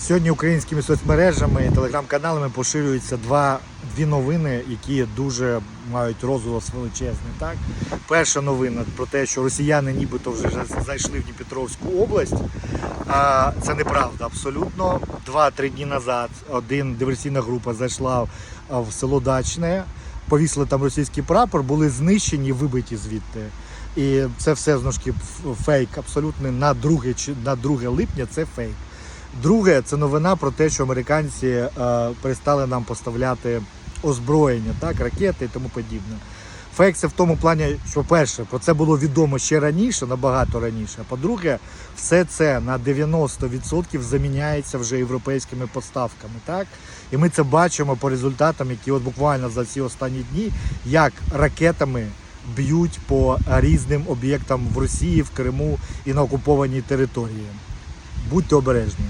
Сьогодні українськими соцмережами, телеграм-каналами поширюються два, дві новини, які дуже мають розголос величезний. Так? Перша новина про те, що росіяни нібито вже зайшли в Дніпропетровську область. А це неправда абсолютно. Два-три дні назад один диверсійна група зайшла в село Дачне, повісили там російський прапор, були знищені, вибиті звідти. І це все знову ж таки фейк абсолютно на 2, чи- на 2 липня це фейк. Друге, це новина про те, що американці е, перестали нам поставляти озброєння, так, ракети і тому подібне. Фейк це в тому плані, що перше, про це було відомо ще раніше, набагато раніше. А по-друге, все це на 90% заміняється вже європейськими поставками. Так? І ми це бачимо по результатам, які от буквально за ці останні дні, як ракетами б'ють по різним об'єктам в Росії, в Криму і на окупованій території. Будьте обережні.